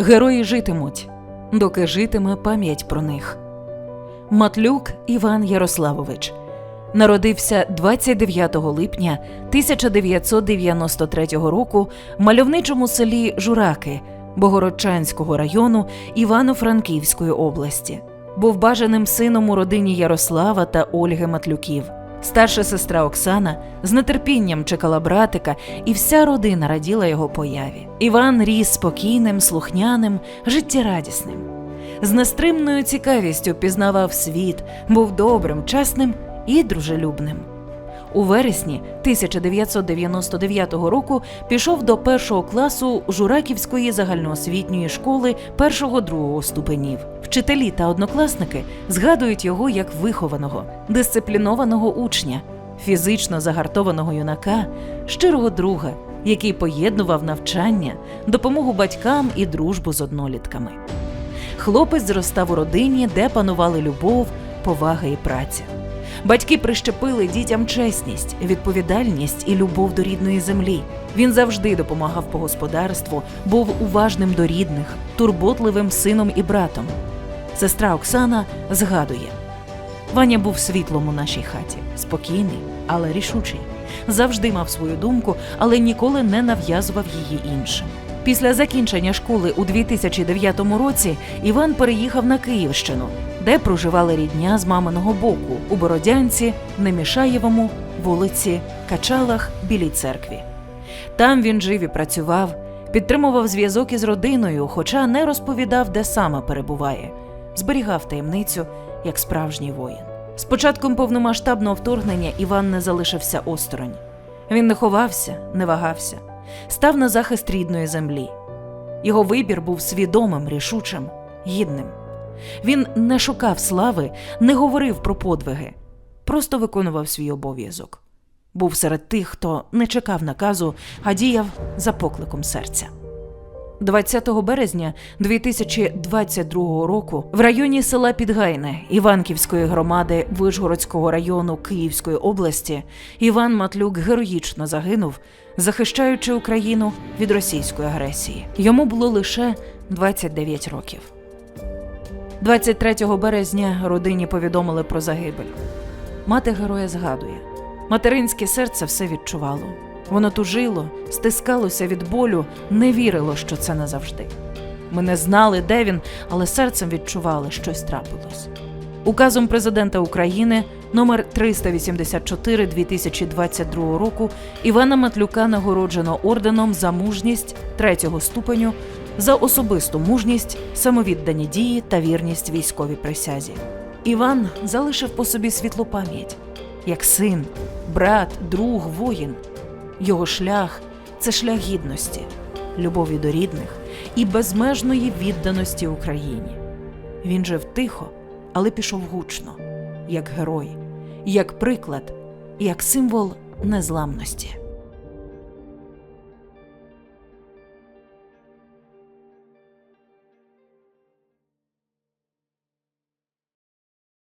Герої житимуть, доки житиме пам'ять про них. Матлюк Іван Ярославович народився 29 липня 1993 року в мальовничому селі Жураки Богородчанського району Івано-Франківської області. Був бажаним сином у родині Ярослава та Ольги Матлюків. Старша сестра Оксана з нетерпінням чекала братика, і вся родина раділа його появі. Іван ріс спокійним, слухняним, життєрадісним. З нестримною цікавістю пізнавав світ, був добрим, чесним і дружелюбним. У вересні 1999 року пішов до першого класу Жураківської загальноосвітньої школи першого-другого ступенів. Вчителі та однокласники згадують його як вихованого, дисциплінованого учня, фізично загартованого юнака, щирого друга, який поєднував навчання, допомогу батькам і дружбу з однолітками. Хлопець зростав у родині, де панували любов, повага і праця. Батьки прищепили дітям чесність, відповідальність і любов до рідної землі. Він завжди допомагав по господарству, був уважним до рідних, турботливим сином і братом. Сестра Оксана згадує: Ваня був світлом у нашій хаті, спокійний, але рішучий. Завжди мав свою думку, але ніколи не нав'язував її іншим. Після закінчення школи у 2009 році Іван переїхав на Київщину, де проживали рідня з маминого боку у Бородянці, Немішаєвому, вулиці, Качалах, Білій церкві. Там він жив і працював, підтримував зв'язок із родиною, хоча не розповідав, де саме перебуває, зберігав таємницю як справжній воїн. З початком повномасштабного вторгнення Іван не залишився осторонь. Він не ховався, не вагався, став на захист рідної землі. Його вибір був свідомим, рішучим, гідним. Він не шукав слави, не говорив про подвиги, просто виконував свій обов'язок. Був серед тих, хто не чекав наказу, а діяв за покликом серця. 20 березня 2022 року в районі села Підгайне Іванківської громади Вишгородського району Київської області Іван Матлюк героїчно загинув, захищаючи Україну від російської агресії. Йому було лише 29 років. 23 березня родині повідомили про загибель. Мати героя згадує: материнське серце все відчувало. Воно тужило, стискалося від болю, не вірило, що це назавжди. Ми не знали, де він, але серцем відчували, щось трапилось. Указом президента України номер 384 2022 року Івана Матлюка нагороджено орденом за мужність третього ступеню за особисту мужність, самовіддані дії та вірність військовій присязі. Іван залишив по собі світлу пам'ять як син, брат, друг, воїн. Його шлях це шлях гідності, любові до рідних і безмежної відданості Україні. Він жив тихо, але пішов гучно, як герой, як приклад, як символ незламності.